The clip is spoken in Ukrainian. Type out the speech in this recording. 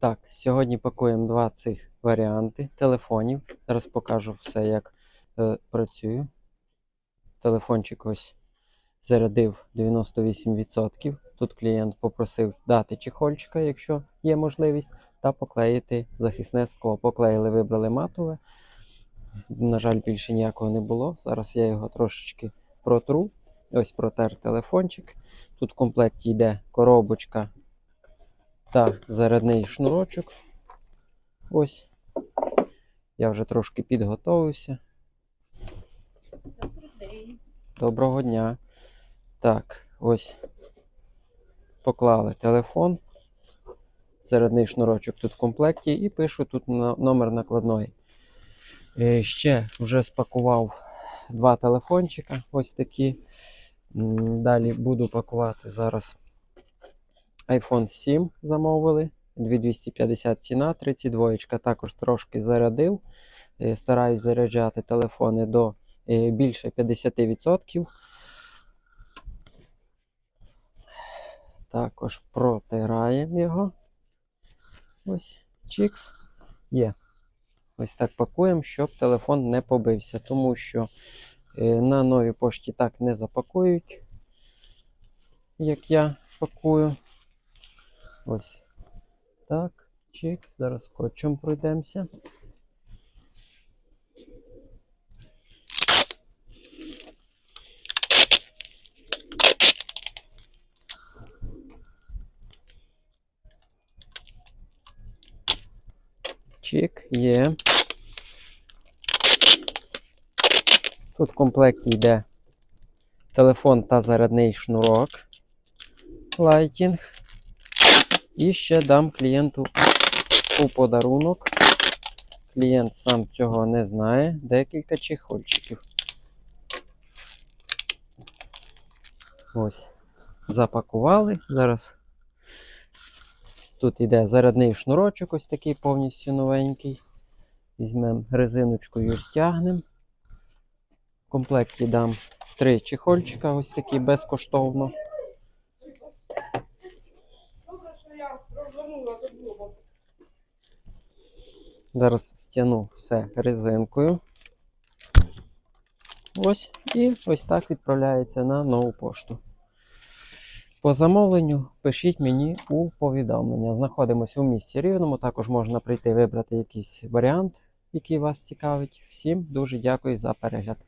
Так, сьогодні пакуємо два цих варіанти телефонів. Зараз покажу все, як е, працюю. Телефончик ось зарядив 98%. Тут клієнт попросив дати чехольчика, якщо є можливість, та поклеїти захисне скло. Поклеїли, вибрали матове. На жаль, більше ніякого не було. Зараз я його трошечки протру. Ось протер телефончик. Тут в комплекті йде коробочка та зарядний шнурочок. Ось. Я вже трошки підготовився. Доброго дня. Так, ось. Поклали телефон. Зарядний шнурочок тут в комплекті і пишу тут номер накладної. Е, Ще вже спакував два телефончика. Ось такі. Далі буду пакувати зараз iPhone 7 замовили. 2250 ціна, 32 також трошки зарядив. Е, Стараюсь заряджати телефони до е, більше 50%. Також протираємо його. Ось, чікс. Є. Ось так пакуємо, щоб телефон не побився, тому що е, на новій пошті так не запакують, як я пакую. Ось так, чик. Зараз скотчем пройдемося. Чик, є. Тут в комплекті йде телефон та зарядний шнурок. Лайтінг. І ще дам клієнту у подарунок. Клієнт сам цього не знає. Декілька чехольчиків. Ось. Запакували. Зараз тут йде зарядний шнурочок, ось такий повністю новенький. Візьмемо резиночкою, стягнемо. В комплекті дам три чехольчика, ось такі безкоштовно. Зараз стягну все резинкою. Ось, і ось так відправляється на нову пошту. По замовленню пишіть мені у повідомлення. Знаходимося у місті Рівному. Також можна прийти вибрати якийсь варіант, який вас цікавить. Всім дуже дякую за перегляд.